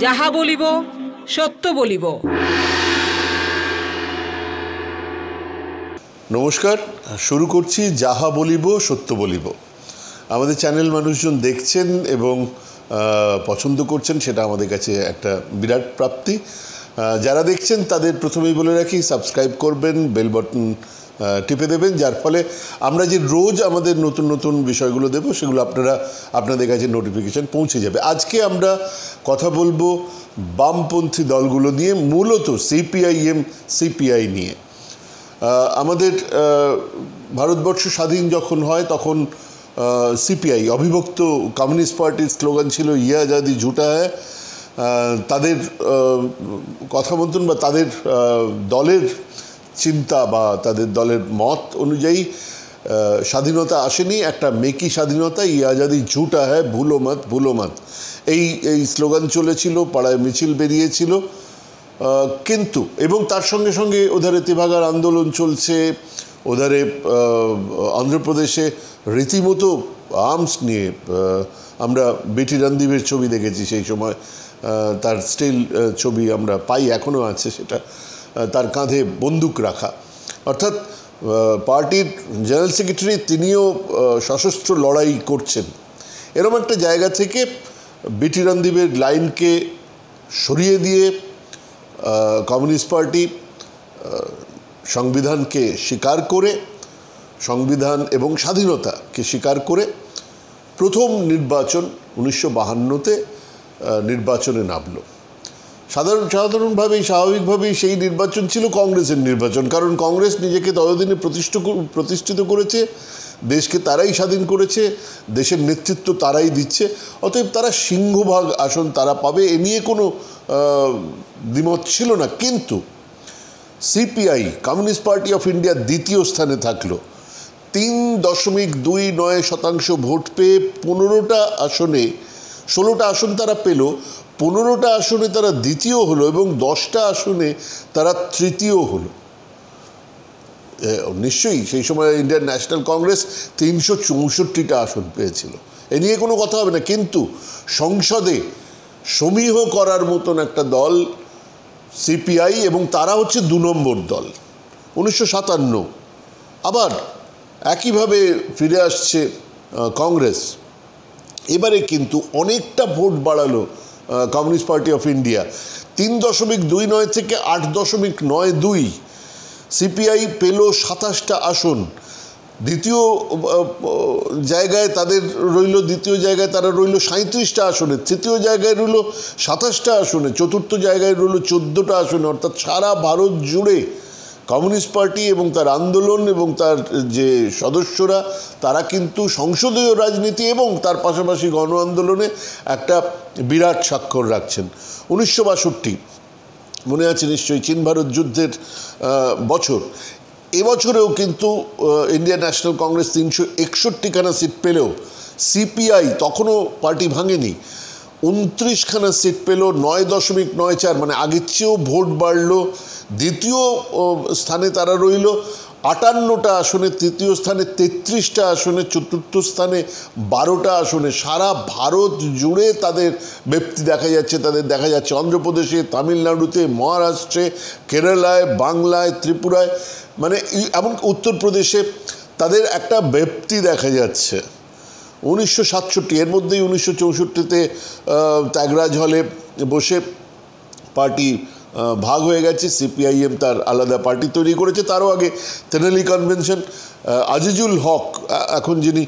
যাহা বলিব সত্য বলিব। নমস্কার শুরু করছি যাহা বলিব সত্য বলিব। আমাদের চ্যানেল মানুষজন দেখছেন এবং পছন্দ করছেন সেটা আমাদের কাছে একটা বিরাট প্রাপ্তি। যারা দেখছেন তাদের প্রথমেই বলে রাখি সাবস্ক্রাইব করবেন বেল বাটন টিপে দেবেন যার ফলে আমরা যে রোজ আমাদের নতুন নতুন বিষয়গুলো দেব সেগুলো আপনারা আপনাদের কাছে নোটিফিকেশন পৌঁছে যাবে। আজকে আমরা কথা বলব বামপন্থী দলগুলো নিয়ে মূলত সিপিআইএম সিপিআই নিয়ে। আমাদের ভারতবর্ষ স্বাধীন যখন হয় তখন সিপিআই অবিভক্ত কমিউনিস্ট পার্টির স্লোগান ছিল ইয়া আজাদি ঝুটা আহ, তাদের কথা মতন বা তাদের দলের চিন্তা বা তাদের দলের মত অনুযায়ী স্বাধীনতা আসেনি, একটা মেকি স্বাধীনতা ই আজাদি ঝুটা হ্যায় ভুলো মত ভুলো মত। এই এই স্লোগান চলেছিল, পাড়ায় মিছিল বেরিয়েছিল। কিন্তু, এবং তার সঙ্গে সঙ্গে ওধারে তেভাগার আন্দোলন চলছে, ওধারে অন্ধ্রপ্রদেশে রীতিমতো আর্মস নিয়ে আমরা বেটি রণদীপের ছবি দেখেছি সেই সময় তার স্টিল ছবি আমরা পাই এখনও আছে সেটা। তার কাঁধে বন্দুক রাখা। অর্থাৎ পার্টির জেনারেল সেক্রেটারি তিনিও সশস্ত্র লড়াই করছেন। এরকম একটা জায়গা থেকে বিটি রণদীপের লাইনকে সরিয়ে দিয়ে কমিউনিস্ট পার্টি সংবিধানকে স্বীকার করে, সংবিধান এবং স্বাধীনতাকে স্বীকার করে প্রথম নির্বাচন উনিশশো বাহান্নতে নির্বাচনে নামল। সাধারণ, সাধারণভাবেই, স্বাভাবিকভাবেই সেই নির্বাচন ছিল কংগ্রেসের নির্বাচন। কারণ কংগ্রেস নিজেকে ততদিনে প্রতিষ্ঠ প্রতিষ্ঠিত করেছে, দেশকে তারাই স্বাধীন করেছে, দেশের নেতৃত্ব তারাই দিচ্ছে। অতএব তারা সিংহভাগ আসন তারা পাবে, এ নিয়ে কোনো দ্বিমত ছিল না। কিন্তু CPI, communist party of India দ্বিতীয় স্থানে থাকল। তিন দশমিক দুই নয় শতাংশ ভোট পেয়ে পনেরোটা আসনে, ষোলোটা আসন তারা পেল। পনেরোটা আসনে তারা দ্বিতীয় হলো এবং দশটা আসনে তারা তৃতীয় হলো। নিশ্চয়ই সেই সময় ইন্ডিয়ান ন্যাশনাল কংগ্রেস তিনশো চৌষট্টিটা আসন পেয়েছিল। এ নিয়ে কোনো কথা হবে না, কিন্তু সংসদে সমীহ করার মতন একটা দল, সিপিআই এবং তারা হচ্ছে দু নম্বর দল, উনিশশো সাতান্ন। আবার একইভাবে ফিরে আসছে কংগ্রেস। এবারে কিন্তু অনেকটা ভোট বাড়ালো কমিউনিস্ট পার্টি অফ ইন্ডিয়া। তিন দশমিক দুই নয় থেকে আট দশমিক নয় দুই। সিপিআই পেল সাতাশটা আসন। দ্বিতীয় জায়গায় তাদের রইল, দ্বিতীয় জায়গায় তারা রইল সাঁত্রিশটা আসনে। তৃতীয় জায়গায় রইল সাতাশটা আসনে। চতুর্থ জায়গায় রইল চোদ্দোটা আসনে। অর্থাৎ সারা ভারত জুড়ে কমিউনিস্ট পার্টি এবং তার আন্দোলন এবং তার যে সদস্যরা, তারা কিন্তু সংসদীয় রাজনীতি এবং তার পাশাপাশি গণ আন্দোলনে একটা বিরাট স্বাক্ষর রাখছেন। উনিশশো বাষট্টি, মনে আছে নিশ্চয়ই চীন ভারত যুদ্ধের বছর। এবছরেও কিন্তু ইন্ডিয়ান ন্যাশনাল কংগ্রেস তিনশো একষট্টিখানা সিট পেলেও সিপিআই তখনও পার্টি ভাঙেনি। উনত্রিশখানা সিট পেল নয় দশমিক নয় চার মানে আগের চেয়েও ভোট বাড়লো দ্বিতীয় স্থানে তারা রইল। আটান্নটা আসনে, তৃতীয় স্থানে তেত্রিশটা আসনে, চতুর্থ স্থানে বারোটা আসনে। সারা ভারত জুড়ে তাদের ব্যক্তি দেখা যাচ্ছে, তাদের দেখা যাচ্ছে। অন্ধ্রপ্রদেশে, তামিলনাড়ুতে, মহারাষ্ট্রে, কেরালায়, বাংলায়, ত্রিপুরায় মানে এমন উত্তরপ্রদেশে তাদের একটা ব্যক্তি দেখা যাচ্ছে। উনিশশো সাতষট্টি, এর মধ্যেই উনিশশো চৌষট্টিতে ত্যাগরাজ হলে বসে পার্টি ভাগ হয়ে গেছে। সিপিআইএম তার আলাদা পার্টি তৈরি করেছে, তারও আগে তেনালি কনভেনশন আজিজুল হক এখন যিনি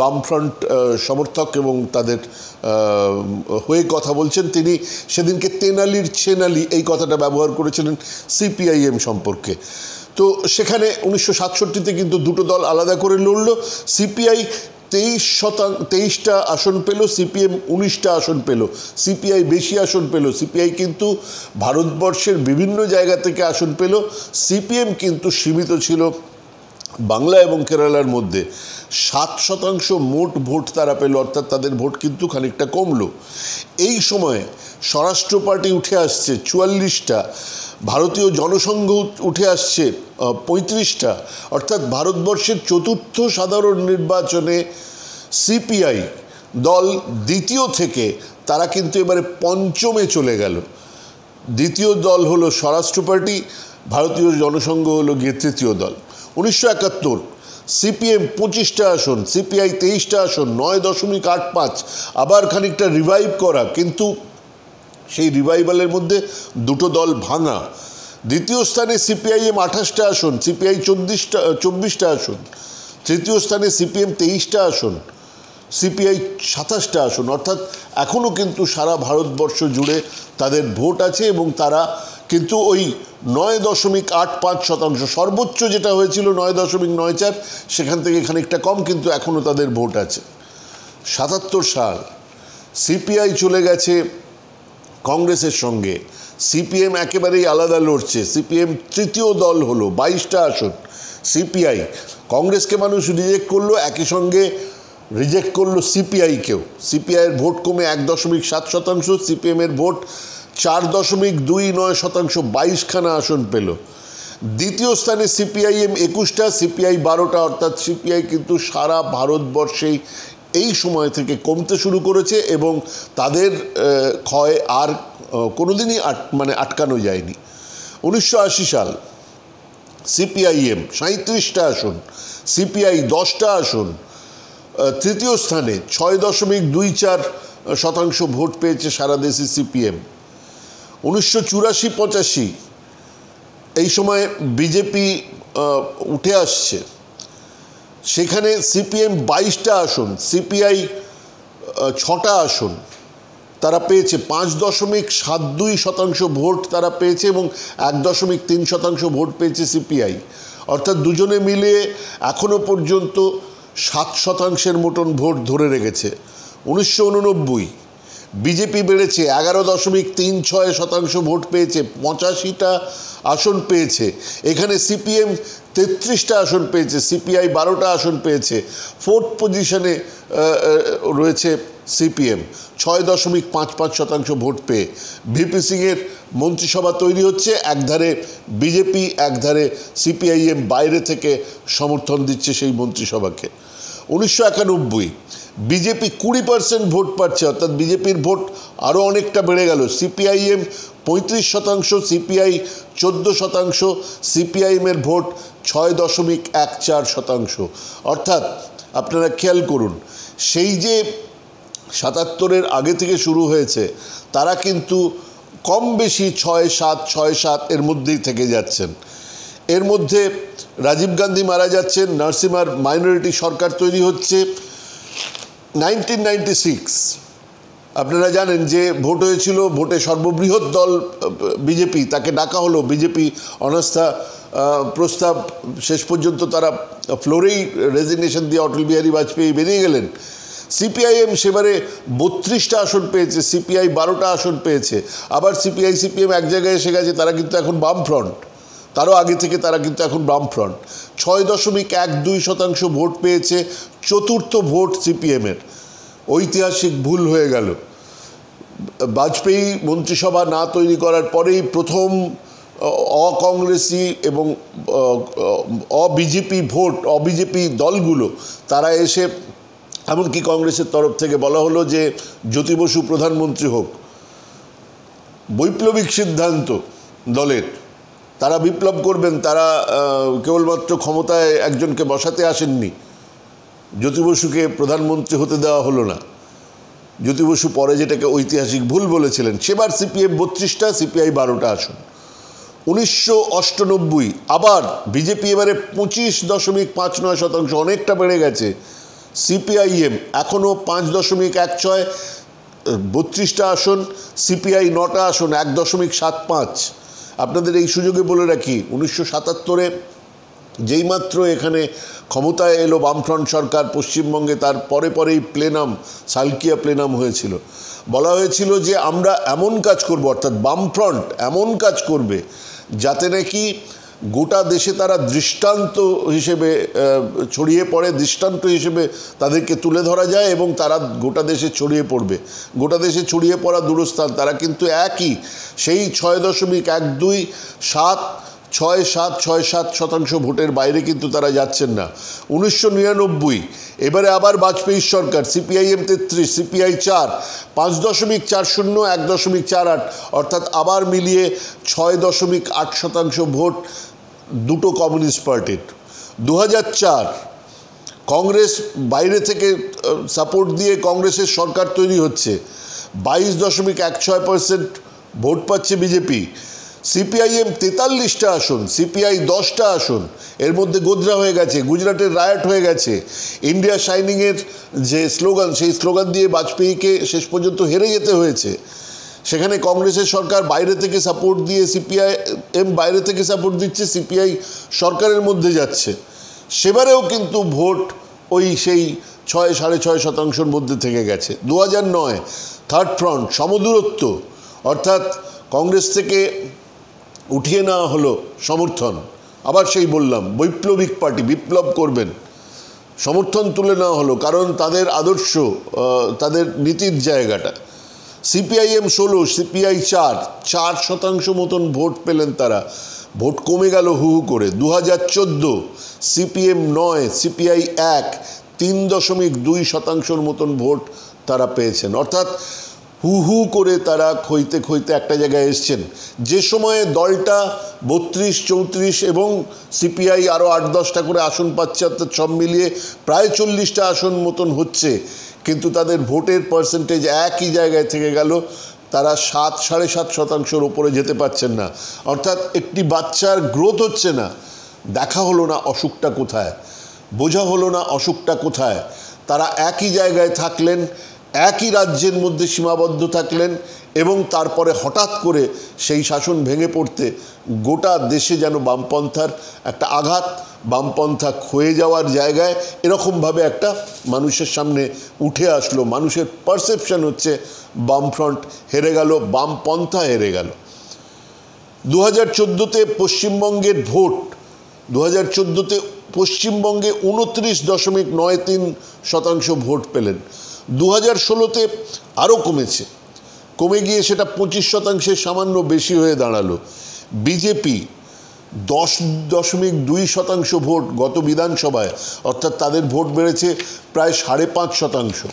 বামফ্রন্ট সমর্থক এবং তাদের হয়ে কথা বলছেন, তিনি সেদিনকে তেনালির ছেনালি এই কথাটা ব্যবহার করেছিলেন সিপিআইএম সম্পর্কে। তো সেখানে উনিশশো সাতষট্টিতে কিন্তু দুটো দল আলাদা করে লড়ল। সিপিআই তেইশ শতাংশ তেইশটা আসন পেল, সিপিএম উনিশটা আসন পেল, সিপিআই বেশি আসন পেল, সিপিআই কিন্তু ভারতবর্ষের বিভিন্ন জায়গা থেকে আসন পেল, সিপিএম কিন্তু সীমিত ছিল বাংলা এবং কেরালার মধ্যে। সাত শতাংশ মোট ভোট তারা পেল, অর্থাৎ তাদের ভোট কিন্তু খানিকটা কমলো। এই সময়ে স্বরাষ্ট্র পার্টি উঠে আসছে চুয়াল্লিশটা। ভারতীয় জনসংঘ উঠে আসছে পঁয়ত্রিশটা। অর্থাৎ ভারতবর্ষের চতুর্থ সাধারণ নির্বাচনে সিপিআই দল দ্বিতীয় থেকে তারা কিন্তু এবারে পঞ্চমে চলে গেল। দ্বিতীয় দল হলো স্বরাষ্ট্র পার্টি, ভারতীয় জনসংঘ হলো গিয়ে তৃতীয় দল। উনিশশো একাত্তর, সিপিএম পঁচিশটা আসন, সিপিআই তেইশটা আসন, নয় দশমিক আট পাঁচ, আবার খানিকটা রিভাইভ করা, কিন্তু সেই রিভাইভালের মধ্যে দুটো দল ভাঙা। দ্বিতীয় স্থানে সিপিআইএম আঠাশটা আসন সিপিআই চব্বিশটা চব্বিশটা আসন, তৃতীয় স্থানে সিপিএম তেইশটা আসন সিপিআই সাতাশটা আসন। অর্থাৎ এখনও কিন্তু সারা ভারতবর্ষ জুড়ে তাদের ভোট আছে এবং তারা কিন্তু ওই নয় দশমিক আট পাঁচ শতাংশ, সর্বোচ্চ যেটা হয়েছিল নয় দশমিক নয় চার, সেখান থেকে খানিকটা কম কিন্তু এখনও তাদের ভোট আছে। সাতাত্তর সাল সিপিআই চলে গেছে কংগ্রেসের সঙ্গে। সিপিএম একেবারেই আলাদা লড়ছে। সিপিএম তৃতীয় দল হলো, বাইশটা আসন। সিপিআই, কংগ্রেসকে মানুষ রিজেক্ট করল, একই সঙ্গে রিজেক্ট করল সিপিআইকেও। সিপিআইয়ের ভোট কমে এক দশমিক সাত শতাংশ, সিপিএমের ভোট চার দশমিক দুই নয় শতাংশ, বাইশখানা আসন পেল। দ্বিতীয় স্থানে সিপিআইএম একুশটা, সিপিআই বারোটা, অর্থাৎ সিপিআই কিন্তু সারা ভারতবর্ষেই এই সময় থেকে কমতে শুরু করেছে এবং তাদের ক্ষয় আর কোনোদিনই আট মানে আটকানো যায়নি। উনিশশো আশি সাল সিপিআইএম সাঁত্রিশটা আসন, সিপিআই দশটা আসন তৃতীয় স্থানে ছয় দশমিক দুই চার শতাংশ ভোট পেয়েছে সারা দেশে সিপিএম। উনিশশো চুরাশি পঁচাশি এই সময় বিজেপি উঠে আসছে। সেখানে সিপিএম বাইশটা আসন, সিপিআই ছটা আসন তারা পেয়েছে। পাঁচ দশমিক সাত দুই শতাংশ ভোট তারা পেয়েছে এবং এক দশমিক তিন শতাংশ ভোট পেয়েছে সিপিআই। অর্থাৎ দুজনে মিলিয়ে এখনও পর্যন্ত সাত শতাংশের মতন ভোট ধরে রেখেছে। উনিশশো উননব্বই বিজেপি বেড়েছে, এগারো দশমিক তিন ছয় শতাংশ ভোট পেয়েছে, পঁচাশিটা আসন পেয়েছে। এখানে সিপিএম তেত্রিশটা আসন পেয়েছে, সিপিআই বারোটা আসন পেয়েছে। ফোর্থ পজিশনে রয়েছে সিপিএম, ছয় দশমিক পাঁচ পাঁচ শতাংশ ভোট পেয়ে। ভিপি সিংয়ের মন্ত্রিসভা তৈরি হচ্ছে, একধারে বিজেপি, একধারে সিপিআইএম বাইরে থেকে সমর্থন দিচ্ছে সেই মন্ত্রিসভাকে। উনিশশো একানব্বই বিজেপি কুড়ি পার্সেন্ট ভোট পাচ্ছে, অর্থাৎ বিজেপির ভোট আরও অনেকটা বেড়ে গেল। সিপিআইএম পঁয়ত্রিশ শতাংশ, সিপিআই চোদ্দ শতাংশ সিপিআইএমের ভোট ছয় দশমিক এক চার শতাংশ। অর্থাৎ আপনারা খেয়াল করুন, সেই যে সাতাত্তরের আগে থেকে শুরু হয়েছে, তারা কিন্তু কম বেশি ছয় সাত ছয় সাত এর মধ্যেই থেকে যাচ্ছেন। এর মধ্যে রাজীব গান্ধী মারা যাচ্ছেন নার্সিমার মাইনরিটি সরকার তৈরি হচ্ছে নাইনটিন আপনারা জানেন যে ভোট হয়েছিল, ভোটে সর্ববৃহৎ দল বিজেপি, তাকে ডাকা হলো। বিজেপি অনাস্থা প্রস্তাব শেষ পর্যন্ত তারা ফ্লোরেই রেজিগনেশন দিয়ে অটল বিহারী বাজপেয়ী বেরিয়ে গেলেন। সিপিআইএম সেবারে বত্রিশটা আসন পেয়েছে, সিপিআই বারোটা আসন পেয়েছে। আবার সিপিআই, সিপিএম এক জায়গায় এসে গেছে, তারা কিন্তু এখন বাম ফ্রন্ট তারও আগে থেকে তারা কিন্তু এখন বাম ফ্রন্ট ছয় দশমিক এক দুই শতাংশ ভোট পেয়েছে, চতুর্থ ভোট সিপিএমের। ঐতিহাসিক ভুল হয়ে গেল। বাজপেয়ী মন্ত্রিসভা না তৈরি করার পরেই প্রথম অকংগ্রেসি এবং অবিজেপি ভোট, অবিজেপি দলগুলো, তারা এসে, এমনকি কংগ্রেসের তরফ থেকে বলা হলো যে, জ্যোতি বসু প্রধানমন্ত্রী হোক, বৈপ্লবিক সিদ্ধান্ত দলের, তারা বিপ্লব করবেন, তারা কেবলমাত্র ক্ষমতায় একজনকে বসাতে আসেননি। জ্যোতি বসুকে প্রধানমন্ত্রী হতে দেওয়া হলো না। জ্যোতি বসু পরে যেটাকে ঐতিহাসিক ভুল বলেছিলেন, সেবার সিপিএম বত্রিশটা, সিপিআই বারোটা আসন। উনিশশো অষ্টানব্বই, আবার বিজেপি এবারে পঁচিশ দশমিক পাঁচ নয় শতাংশ অনেকটা বেড়ে গেছে। সিপিআইএম এখনও পাঁচ দশমিক এক ছয়, বত্রিশটা আসন, সিপিআই নটা আসন, এক দশমিক সাত পাঁচ। আপনাদের এই সুযোগে বলে রাখি, উনিশশো সাতাত্তরে যেইমাত্র এখানে ক্ষমতায় এলো বামফ্রন্ট সরকার পশ্চিমবঙ্গে, তার পরে পরেই প্লেনাম, সালকিয়া প্লেনাম হয়েছিল। বলা হয়েছিল যে আমরা এমন কাজ করব, অর্থাৎ বামফ্রন্ট এমন কাজ করবে, যাতে নাকি গোটা দেশে তারা দৃষ্টান্ত হিসেবে ছড়িয়ে পড়ে, দৃষ্টান্ত হিসেবে তাদেরকে তুলে ধরা যায় এবং তারা গোটা দেশে ছড়িয়ে পড়বে। গোটা দেশে ছড়িয়ে পড়া দূরস্থান, তারা কিন্তু একই। সেই ছয় দশমিক এক দুই সাত ছয় সাত ছয় সাত শতাংশ ভোটের বাইরে কিন্তু তারা যাচ্ছেন না। উনিশশো নিরানব্বই, এবারে আবার বাজপেয়ীর সরকার, সিপিআইএম তেত্রিশ, সিপিআই চার, পাঁচ দশমিক চার শূন্য, এক দশমিক চার আট, অর্থাৎ আবার মিলিয়ে ছয় দশমিক আট শতাংশ ভোট দুটো কমিউনিস্ট পার্টির। দু চার, কংগ্রেস বাইরে থেকে সাপোর্ট দিয়ে কংগ্রেসের সরকার তৈরি হচ্ছে। বাইশ দশমিক এক ছয় পার্সেন্ট ভোট পাচ্ছে বিজেপি। সিপিআইএম তেতাল্লিশটা আসন, সিপিআই দশটা আসন, এর মধ্যে গোদরা হয়ে গেছে, গুজরাটের রায়ট হয়ে গেছে। ইন্ডিয়া শাইনিংয়ের যে স্লোগান, সেই স্লোগান দিয়ে বাজপেয়ীকে শেষ পর্যন্ত হেরে যেতে হয়েছে। সেখানে কংগ্রেসের সরকার বাইরে থেকে সাপোর্ট দিয়ে সিপিআই এম বাইরে থেকে সাপোর্ট দিচ্ছে, সিপিআই সরকারের মধ্যে যাচ্ছে। সেবারেও কিন্তু ভোট ওই সেই ছয়, সাড়ে ছয় শতাংশের মধ্যে থেকে গেছে। দু নয় থার্ড ফ্রন্ট সমদূরত্ব, অর্থাৎ কংগ্রেস থেকে উঠিয়ে নেওয়া হলো সমর্থন। আবার সেই বললাম, বৈপ্লবিক পার্টি, বিপ্লব করবেন। সমর্থন তুলে নেওয়া হলো কারণ তাদের আদর্শ তাদের নীতির জায়গাটা। সিপিআইএম ষোলো, সিপিআই চার চার শতাংশ মতন ভোট পেলেন তারা। ভোট কমে গেল হু হু করে। দু হাজার চোদ্দ, সিপিএম নয়, সিপিআই এক, তিন দশমিক দুই শতাংশর মতন ভোট তারা পেয়েছেন। অর্থাৎ হু হু করে তারা খইতে খইতে একটা জায়গায় এসছেন। যে সময়ে দলটা বত্রিশ, চৌত্রিশ এবং সিপিআই আরও আট, দশটা করে আসন পাচ্ছে, অর্থাৎ সব মিলিয়ে প্রায় চল্লিশটা আসন মতন হচ্ছে। কিন্তু তাদের ভোটের পার্সেন্টেজ একই জায়গায় থেকে গেল। তারা সাত, সাড়ে সাত শতাংশের ওপরে যেতে পারছেন না। অর্থাৎ একটি বাচ্চার গ্রোথ হচ্ছে না। দেখা হলো না অসুখটা কোথায়? বোঝা হলো না অসুখটা কোথায়? তারা একই জায়গায় থাকলেন একই রাজ্যের মধ্যে সীমাবদ্ধ থাকলেন এবং তারপরে হঠাৎ করে সেই শাসন ভেঙে পড়তে গোটা দেশে যেন বামপন্থার একটা আঘাত, বামপন্থা ক্ষয়ে যাওয়ার জায়গায় এরকমভাবে একটা মানুষের সামনে উঠে আসলো। মানুষের পারসেপশন হচ্ছে বামফ্রন্ট হেরে গেল, বামপন্থা হেরে গেল। দু হাজার চোদ্দোতে পশ্চিমবঙ্গের ভোট দু হাজার চোদ্দোতে পশ্চিমবঙ্গে উনত্রিশ দশমিক নয় তিন শতাংশ ভোট পেলেন। দু হাজার ষোলোতে আরও কমেছে। কমে গিয়ে সেটা পঁচিশ শতাংশের সামান্য বেশি হয়ে দাঁড়াল। বিজেপি দশ দশমিক দুই শতাংশ ভোট গত বিধানসভায়, অর্থাৎ তাদের ভোট বেড়েছে প্রায় সাড়ে পাঁচ শতাংশ।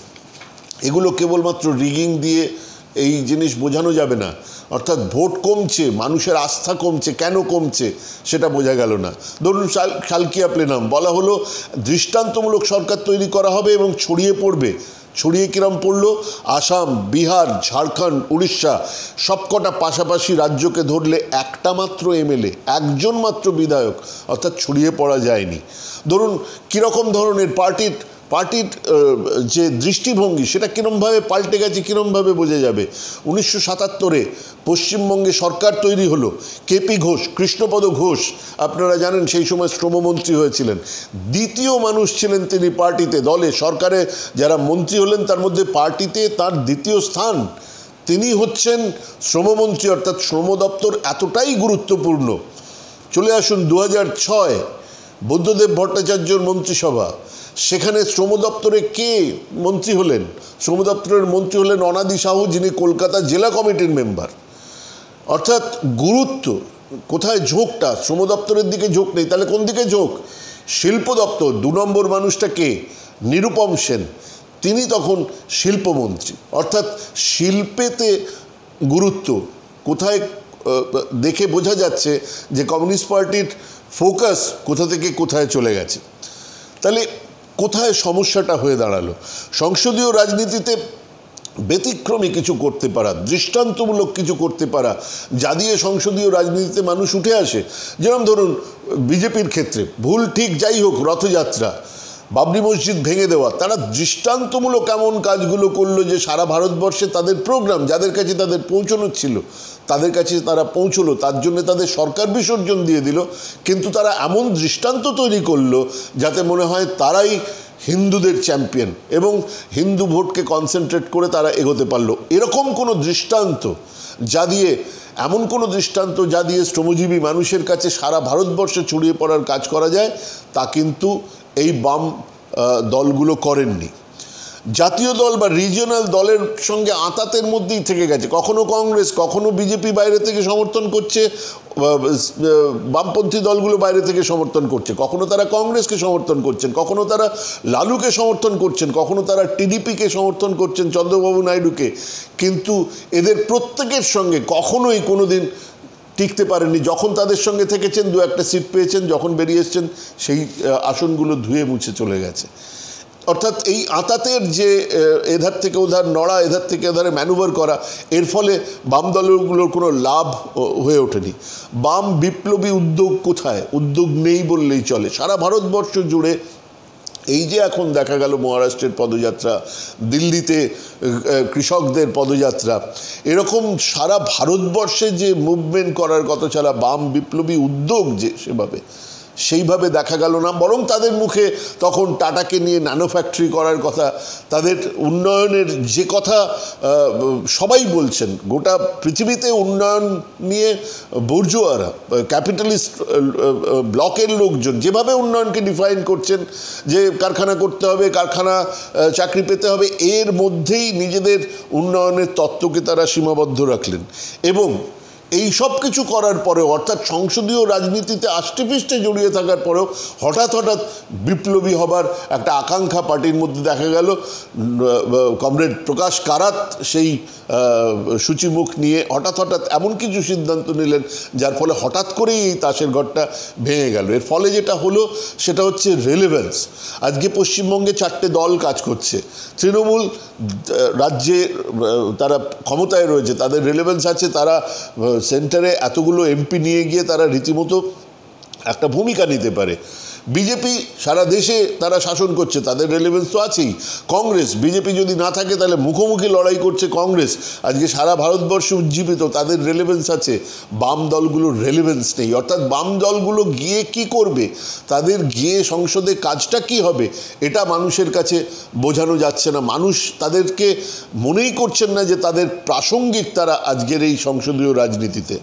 এগুলো কেবলমাত্র রিগিং দিয়ে এই জিনিস বোঝানো যাবে না। অর্থাৎ ভোট কমছে, মানুষের আস্থা কমছে, কেন কমছে সেটা বোঝা গেল না। ধরুন সাল, সালকিয়া প্লেনাম, বলা হলো দৃষ্টান্তমূলক সরকার তৈরি করা হবে এবং ছড়িয়ে পড়বে ছড়িয়ে কিরম পড়ল? আসাম, বিহার, ঝাড়খণ্ড, উড়িষ্যা, সবকটা পাশাপাশি রাজ্যকে ধরলে একটা মাত্র এমএলএ, একজন মাত্র বিধায়ক, অর্থাৎ ছড়িয়ে পড়া যায়নি। ধরুন, কীরকম ধরনের পার্টির পার্টির যে দৃষ্টিভঙ্গি, সেটা কীরমভাবে পাল্টে গেছে, কীরমভাবে বোঝা যাবে? উনিশশো সাতাত্তরে পশ্চিমবঙ্গে সরকার তৈরি হলো, কেপি ঘোষ, কৃষ্ণপদ ঘোষ, আপনারা জানেন সেই সময় শ্রমমন্ত্রী হয়েছিলেন। দ্বিতীয় মানুষ ছিলেন তিনি পার্টিতে, দলে, সরকারে যারা মন্ত্রী হলেন, তার মধ্যে পার্টিতে তার দ্বিতীয় স্থান তিনি হচ্ছেন শ্রমমন্ত্রী, অর্থাৎ শ্রম দপ্তর এতটাই গুরুত্বপূর্ণ। চলে আসুন দু ছয়, বুদ্ধদেব ভট্টাচার্যর মন্ত্রিসভা। সেখানে শ্রম দপ্তরে কে মন্ত্রী হলেন? শ্রম দপ্তরের মন্ত্রী হলেন অনাদি সাহু, যিনি কলকাতা জেলা কমিটির মেম্বার। অর্থাৎ গুরুত্ব, কোথায় ঝোঁকটা? শ্রম দপ্তরের দিকে ঝোঁক নেই। তাহলে কোন দিকে ঝোঁক? শিল্প দপ্তর, দু নম্বর মানুষটা কে? নিরুপম সেন। তিনি তখন শিল্পমন্ত্রী। অর্থাৎ শিল্পেতে গুরুত্ব। কোথায় দেখে বোঝা যাচ্ছে যে কমিউনিস্ট পার্টির ফোকাস কোথা থেকে কোথায় চলে গেছে। তাহলে কোথায় সমস্যাটা হয়ে দাঁড়াল? সংসদীয় রাজনীতিতে ব্যতিক্রমী কিছু করতে পারা, দৃষ্টান্তমূলক কিছু করতে পারা, যা দিয়ে সংসদীয় রাজনীতিতে মানুষ উঠে আসে। যেরকম ধরুন, বিজেপির ক্ষেত্রে, ভুল ঠিক যাই হোক, রথযাত্রা, বাবরি মসজিদ ভেঙে দেওয়া, তারা দৃষ্টান্তমূলক এমন কাজগুলো করল যে সারা ভারতবর্ষে তাদের প্রোগ্রাম যাদের কাছে তাদের পৌঁছানোর ছিল তাদের কাছে তারা পৌঁছলো, তার জন্য তাদের সরকার বিসর্জন দিয়ে দিল। কিন্তু তারা এমন দৃষ্টান্ত তৈরি করল যাতে মনে হয় তারাই হিন্দুদের চ্যাম্পিয়ন এবং হিন্দু ভোটকে কনসেন্ট্রেট করে তারা এগোতে পারল। এরকম কোনো দৃষ্টান্ত যা দিয়ে, এমন কোনো দৃষ্টান্ত যা দিয়ে শ্রমজীবী মানুষের কাছে সারা ভারতবর্ষে ছড়িয়ে পড়ার কাজ করা যায়, তা কিন্তু এই বাম দলগুলো করেননি। জাতীয় দল বা রিজিওনাল দলের সঙ্গে আঁতাতের মধ্যেই থেকে গেছে। কখনো কংগ্রেস, কখনো বিজেপি বাইরে থেকে সমর্থন করছে বামপন্থী দলগুলো বাইরে থেকে সমর্থন করছে। কখনো তারা কংগ্রেসকে সমর্থন করছেন, কখনো তারা লালুকে সমর্থন করছেন, কখনো তারা টিডিপিকে সমর্থন করছেন, চন্দ্রবাবু নাইডুকে। কিন্তু এদের প্রত্যেকের সঙ্গে কখনোই কোনোদিন টিকতে পারেননি। যখন তাদের সঙ্গে থেকেছেন, দু একটা সিট পেয়েছেন, যখন বেরিয়ে এসছেন, সেই আসনগুলো ধুয়ে মুছে চলে গেছে। অর্থাৎ এই আঁতাতের যে এধার থেকে ওধার নড়া, এধার থেকে ওধারে ম্যানুভার করা, এর ফলে বাম দলগুলোর কোনো লাভ হয়ে ওঠেনি। বাম বিপ্লবী উদ্যোগ কোথায়? উদ্যোগ নেই বললেই চলে। সারা ভারতবর্ষ জুড়ে এই যে এখন দেখা গেল মহারাষ্ট্রের পদযাত্রা, দিল্লিতে কৃষকদের পদযাত্রা, এরকম সারা ভারতবর্ষে যে মুভমেন্ট করার কথা ছাড়া বাম বিপ্লবী উদ্যোগ যে সেভাবে সেইভাবে দেখা গেল না, বরং তাদের মুখে তখন টাটাকে নিয়ে ন্যানো ফ্যাক্টরি করার কথা, তাদের উন্নয়নের যে কথা সবাই বলছেন। গোটা পৃথিবীতে উন্নয়ন নিয়ে বর্জুয়ারা, ক্যাপিটালিস্ট ব্লকের লোকজন যেভাবে উন্নয়নকে ডিফাইন করছেন, যে কারখানা করতে হবে, কারখানা চাকরি পেতে হবে, এর মধ্যেই নিজেদের উন্নয়নের তত্ত্বকে তারা সীমাবদ্ধ রাখলেন। এবং এই সব কিছু করার পরেও, অর্থাৎ সংসদীয় রাজনীতিতে আষ্টেপৃষ্টে জড়িয়ে থাকার পরেও হঠাৎ হঠাৎ বিপ্লবী হবার একটা আকাঙ্ক্ষা পার্টির মধ্যে দেখা গেল। কমরেড প্রকাশ কারাত সেই সূচিমুখ নিয়ে হঠাৎ হঠাৎ এমন কিছু সিদ্ধান্ত নিলেন, যার ফলে হঠাৎ করেই এই তাসের ঘরটা ভেঙে গেল। এর ফলে যেটা হলো, সেটা হচ্ছে রেলেভেন্স আজকে পশ্চিমবঙ্গে চারটে দল কাজ করছে। তৃণমূল রাজ্যে তারা ক্ষমতায় রয়েছে, তাদের রেলেভেন্স আছে, তারা সেন্টারে এতগুলো এমপি নিয়ে গিয়ে তারা রীতিমতো একটা ভূমিকা নিতে পারে। বিজেপি সারা দেশে তারা শাসন করছে, তাদের রেলেভেন্স তো আছেই। কংগ্রেস, বিজেপি যদি না থাকে, তাহলে মুখোমুখি লড়াই করছে কংগ্রেস। আজকে সারা ভারতবর্ষে উজ্জীবিত, তাদের রেলেভেন্স আছে। বাম দলগুলোর রেলেভেন্স নেই। অর্থাৎ বাম দলগুলো গিয়ে কি করবে? তাদের গিয়ে সংসদে কাজটা কি হবে? এটা মানুষের কাছে বোঝানো যাচ্ছে না। মানুষ তাদেরকে মনেই করছেন না যে তাদের প্রাসঙ্গিক তারা আজকের এই সংসদীয় রাজনীতিতে।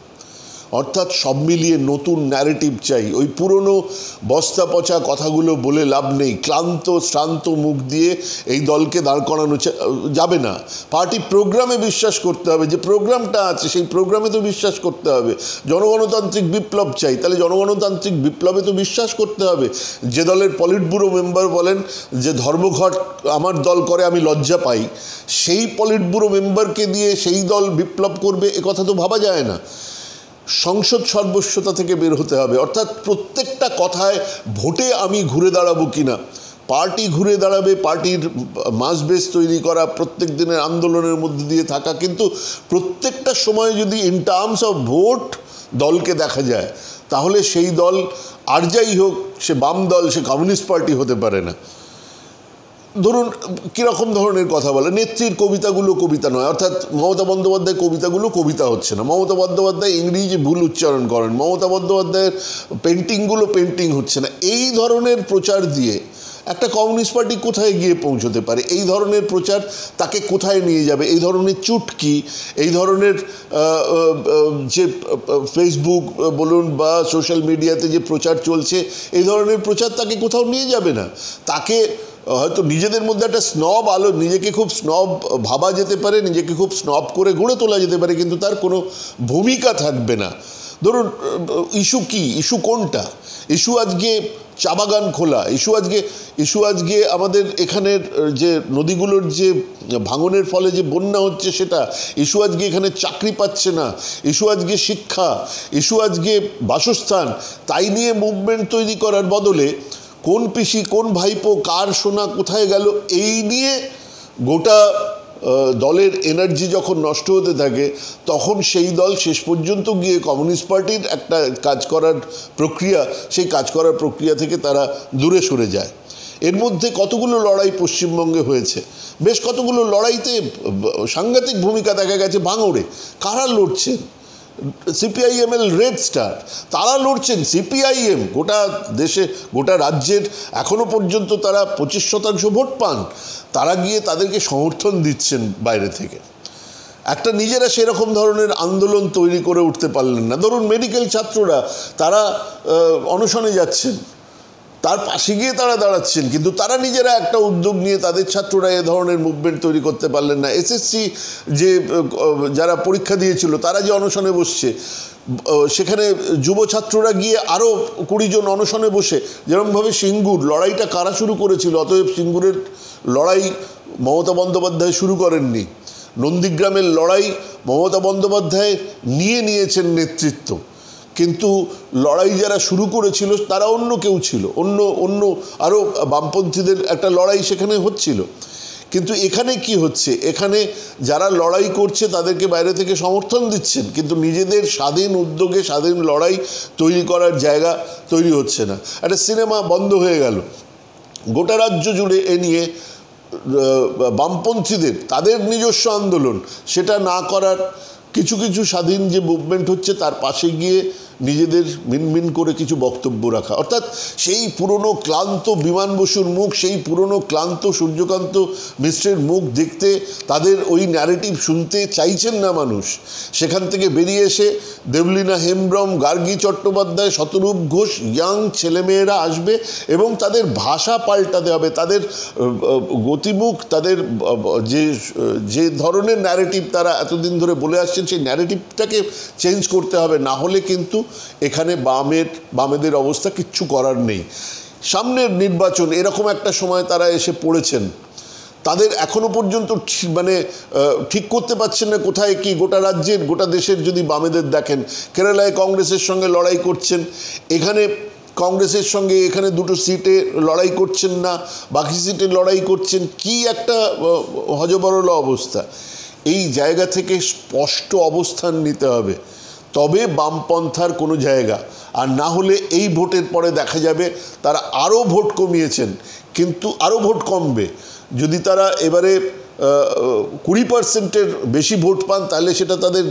অর্থাৎ সব মিলিয়ে নতুন ন্যারেটিভ চাই। ওই পুরনো বস্তা পচা কথাগুলো বলে লাভ নেই। ক্লান্ত, শ্রান্ত মুখ দিয়ে এই দলকে দাঁড় করানো যাবে না। পার্টি প্রোগ্রামে বিশ্বাস করতে হবে। যে প্রোগ্রামটা আছে, সেই প্রোগ্রামে তো বিশ্বাস করতে হবে। জনগণতান্ত্রিক বিপ্লব চাই। তাহলে জনগণতান্ত্রিক বিপ্লবে তো বিশ্বাস করতে হবে। যে দলের পলিট ব্যুরো মেম্বার বলেন যে, ধর্মঘট আমার দল করে, আমি লজ্জা পাই। সেই পলিট ব্যুরো মেম্বারকে দিয়ে সেই দল বিপ্লব করবে, এ কথা তো ভাবা যায় না। সংসদ সর্বস্বতা থেকে বের হতে হবে। অর্থাৎ প্রত্যেকটা কথায় ভোটে আমি ঘুরে দাঁড়াবো কিনা? পার্টি ঘুরে দাঁড়াবে, পার্টির মাস বেস তৈরি করা, প্রত্যেক দিনের আন্দোলনের মধ্যে দিয়ে থাকা, কিন্তু প্রত্যেকটা সময় যদি ইন টার্মস অফ ভোট দলকে দেখা যায়, তাহলে সেই দল আর যাই হোক, সে বাম দল, সে কমিউনিস্ট পার্টি হতে পারে না। ধরুন, কীরকম ধরনের কথা বলে? নেত্রীর কবিতাগুলো কবিতা নয়, অর্থাৎ মমতা বন্দ্যোপাধ্যায়ের কবিতাগুলো কবিতা হচ্ছে না। মমতা বন্দ্যোপাধ্যায় ইংরেজি ভুল উচ্চারণ করেন, মমতা বন্দ্যোপাধ্যায়ের পেন্টিংগুলো পেন্টিং হচ্ছে না। এই ধরনের প্রচার দিয়ে একটা কমিউনিস্ট পার্টি কোথায় গিয়ে পৌঁছতে পারে? এই ধরনের প্রচার তাকে কোথায় নিয়ে যাবে? এই ধরনের চুটকি, এই ধরনের যে ফেসবুক বলুন বা সোশ্যাল মিডিয়াতে যে প্রচার চলছে, এই ধরনের প্রচার তাকে কোথাও নিয়ে যাবে না। তাকে হয়তো নিজেদের মধ্যে একটা স্নব আলো, নিজেকে খুব স্নব ভাবা যেতে পারে, নিজেকে খুব স্নব করে গড়ে তোলা যেতে পারে, কিন্তু তার কোনো ভূমিকা থাকবে না। ধরুন ইস্যু কি? ইস্যু কোনটা? ইস্যু আজকে চা বাগান খোলা, ইস্যু আজকে ইস্যু আজকে আমাদের এখানের যে নদীগুলোর যে ভাঙনের ফলে যে বন্যা হচ্ছে সেটা, ইস্যু আজকে এখানে চাকরি পাচ্ছে না, ইস্যু আজকে শিক্ষা, ইস্যু আজকে বাসস্থান, তাই নিয়ে মুভমেন্ট তৈরি করার বদলে কোন পিসি, কোন ভাইপো, কার সোনা কোথায় গেল, এই নিয়ে গোটা দলের এনার্জি যখন নষ্ট হতে থাকে, তখন সেই দল শেষ পর্যন্ত গিয়ে কমিউনিস্ট পার্টির একটা কাজ করার প্রক্রিয়া, সেই কাজ করার প্রক্রিয়া থেকে তারা দূরে সরে যায়। এর মধ্যে কতগুলো লড়াই পশ্চিমবঙ্গে হয়েছে? বেশ কতগুলো লড়াইতে সাংঘাতিক ভূমিকা দেখা গেছে ভাঙড়ে। কারা লড়ছেন? সিপিআইএমএল রেড স্টার তারা লড়ছেন সিপিআইএম গোটা দেশে, গোটা রাজ্যের এখনও পর্যন্ত তারা পঁচিশ শতাংশ ভোট পান। তারা গিয়ে তাদেরকে সমর্থন দিচ্ছেন বাইরে থেকে। একটা নিজেরা সেরকম ধরনের আন্দোলন তৈরি করে উঠতে পারলেন না। ধরুন মেডিকেল ছাত্ররা, তারা অনশনে যাচ্ছেন। তার পাশে গিয়ে তারা দাঁড়াচ্ছেন, কিন্তু তারা নিজেরা একটা উদ্যোগ নিয়ে তাদের ছাত্ররা এ ধরনের মুভমেন্ট তৈরি করতে পারলেন না। এসএসসি যে, যারা পরীক্ষা দিয়েছিল, তারা যে অনশনে বসছে সেখানে যুব ছাত্ররা গিয়ে আরও কুড়ি জন অনশনে বসে যেরকমভাবে সিঙ্গুর লড়াইটা কারা শুরু করেছিল, অতএব সিঙ্গুরের লড়াই মমতা বন্দ্যোপাধ্যায় শুরু করেননি। নন্দীগ্রামের লড়াই মমতা বন্দ্যোপাধ্যায় নিয়ে নিয়েছেন নেতৃত্ব। কিন্তু লড়াই যারা শুরু করেছিল, তারা অন্য কেউ ছিল। অন্য অন্য আরও বামপন্থীদের একটা লড়াই সেখানে হচ্ছিল। কিন্তু এখানে কি হচ্ছে? এখানে যারা লড়াই করছে, তাদেরকে বাইরে থেকে সমর্থন দিচ্ছেন, কিন্তু নিজেদের স্বাধীন উদ্যোগে, স্বাধীন লড়াই তৈরি করার জায়গা তৈরি হচ্ছে না। একটা সিনেমা বন্ধ হয়ে গেল। গোটা রাজ্য জুড়ে এ নিয়ে বামপন্থীদের, তাদের নিজস্ব আন্দোলন, সেটা না করার কিছু কিছু স্বাধীন যে মুভমেন্ট হচ্ছে, তার পাশে গিয়ে নিজেদের মিনমিন করে কিছু বক্তব্য রাখা। অর্থাৎ সেই পুরনো ক্লান্ত বিমান বসুর মুখ, সেই পুরনো ক্লান্ত সূর্যকান্ত মিশ্রের মুখ দেখতে, তাদের ওই ন্যারেটিভ শুনতে চাইছেন না মানুষ। সেখান থেকে বেরিয়ে এসে দেবলীনা হেমব্রম, গার্গী চট্টোপাধ্যায়, শতরূপ ঘোষ ইয়াং ছেলেমেয়েরা আসবে এবং তাদের ভাষা পাল্টাতে হবে। তাদের গতিমুখ, তাদের যে যে ধরনের ন্যারেটিভ তারা এতদিন ধরে বলে আসছেন সেই ন্যারেটিভটাকে চেঞ্জ করতে হবে। না হলে কিন্তু এখানে বামের, বামেদের অবস্থা কিচ্ছু করার নেই। সামনের নির্বাচন, এরকম একটা সময় তারা এসে পড়েছেন। তাদের এখনও পর্যন্ত মানে ঠিক করতে পারছেন না কোথায় কি, গোটা রাজ্যের, গোটা দেশের যদি বামেদের দেখেন। কেরালায় কংগ্রেসের সঙ্গে লড়াই করছেন। এখানে কংগ্রেসের সঙ্গে এখানে দুটো সিটে লড়াই করছেন না, বাকি সিটে লড়াই করছেন। কি একটা হজবরল অবস্থা। এই জায়গা থেকে স্পষ্ট অবস্থান নিতে হবে। তবে বামপন্থার কোনো জায়গা। আর না হলে এই ভোটের পরে দেখা যাবে তারা আরও ভোট কমিয়েছেন, কিন্তু আরও ভোট কমবে। যদি তারা এবারে কুড়ি পার্সেন্টের বেশি ভোট পান, তাহলে সেটা তাদের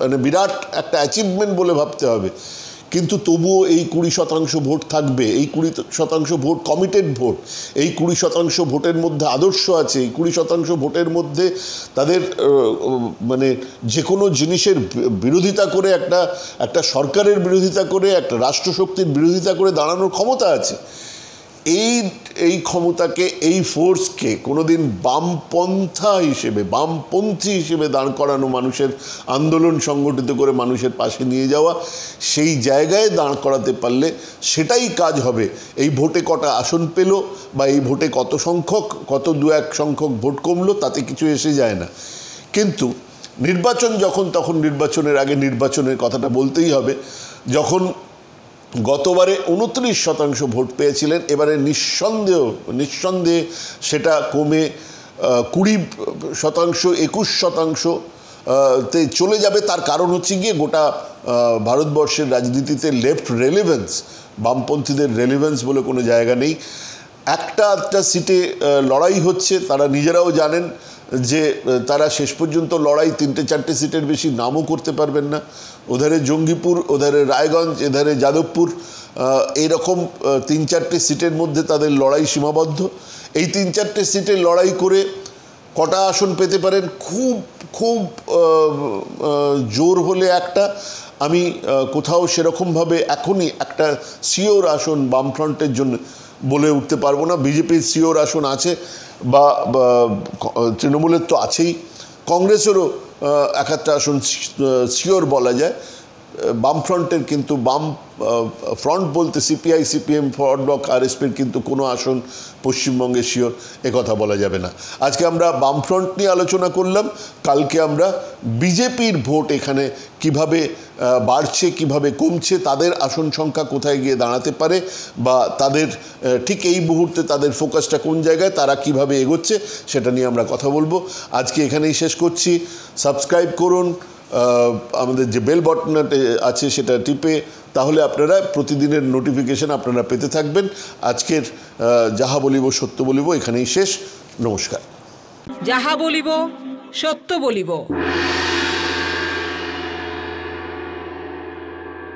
মানে বিরাট একটা অ্যাচিভমেন্ট বলে ভাবতে হবে। কিন্তু তবুও এই কুড়ি শতাংশ ভোট থাকবে, এই কুড়ি শতাংশ ভোট কমিটেড ভোট, এই কুড়ি শতাংশ ভোটের মধ্যে আদর্শ আছে, এই কুড়ি শতাংশ ভোটের মধ্যে তাদের মানে যে কোনো জিনিসের বিরোধিতা করে একটা একটা সরকারের বিরোধিতা করে, একটা রাষ্ট্রশক্তির বিরোধিতা করে দাঁড়ানোর ক্ষমতা আছে। এই এই ক্ষমতাকে, এই ফোর্সকে কোনোদিন বামপন্থা হিসেবে, বামপন্থী হিসেবে দাঁড় করানো মানুষের আন্দোলন সংগঠিত করে মানুষের পাশে নিয়ে যাওয়া, সেই জায়গায় দাঁড় করাতে পারলে সেটাই কাজ হবে। এই ভোটে কটা আসন পেল বা এই ভোটে কত সংখ্যক, কত দু এক সংখ্যক ভোট কমলো, তাতে কিছু এসে যায় না। কিন্তু নির্বাচন যখন, তখন নির্বাচনের আগে নির্বাচনের কথাটা বলতেই হবে। যখন গতবারে উনত্রিশ শতাংশ ভোট পেয়েছিলেন, এবারে নিঃসন্দেহ, নিঃসন্দেহে সেটা কমে কুড়ি শতাংশ, একুশ শতাংশ তে চলে যাবে। তার কারণ হচ্ছে গিয়ে গোটা ভারতবর্ষের রাজনীতিতে লেফট রেলিভেন্স বামপন্থীদের রেলিভেন্স বলে কোনো জায়গা নেই। একটা একটা সিটে লড়াই হচ্ছে, তারা নিজেরাও জানেন। যে তারা শেষ পর্যন্ত লড়াই তিনটে চারটে সিটের বেশি নামও করতে পারবেন না। ওধারে জঙ্গিপুর, ওধারে রায়গঞ্জ, এধারে যাদবপুর এরকম তিন চারটে সিটের মধ্যে তাদের লড়াই সীমাবদ্ধ। এই তিন চারটে সিটে লড়াই করে কটা আসন পেতে পারেন? খুব খুব জোর হলে একটা। আমি কোথাও সেরকমভাবে এখনই একটা সিওর আসন বামফ্রন্টের জন্য বলে উঠতে পারব না। বিজেপির সিওর আসন আছে। বা তৃণমূলের তো আছেই। কংগ্রেসেরও এক আসন শিওর বলা যায়। বামফ্রন্টের কিন্তু বাম ফ্রন্ট বলতে সিপিআই, সিপিএম ফরওয়ার্ড ব্লক, আরএসপির কিন্তু কোনো আসন পশ্চিমবঙ্গে শিওর কথা বলা যাবে না। আজকে আমরা বামফ্রন্ট নিয়ে আলোচনা করলাম। কালকে আমরা বিজেপির ভোট এখানে কীভাবে বাড়ছে, কীভাবে কমছে, তাদের আসন সংখ্যা কোথায় গিয়ে দাঁড়াতে পারে বা তাদের ঠিক এই মুহূর্তে তাদের ফোকাসটা কোন জায়গায়, তারা কীভাবে এগোচ্ছে, সেটা নিয়ে আমরা কথা বলব। আজকে এখানেই শেষ করছি। সাবস্ক্রাইব করুন আমাদের যে বেল বটনটা আছে সেটা টিপে তাহলে আপনারা প্রতিদিনের নোটিফিকেশান আপনারা পেতে থাকবেন। আজকের যাহা বলিব সত্য বলিব এখানেই শেষ। নমস্কার। যাহা বলিব সত্য বলিব।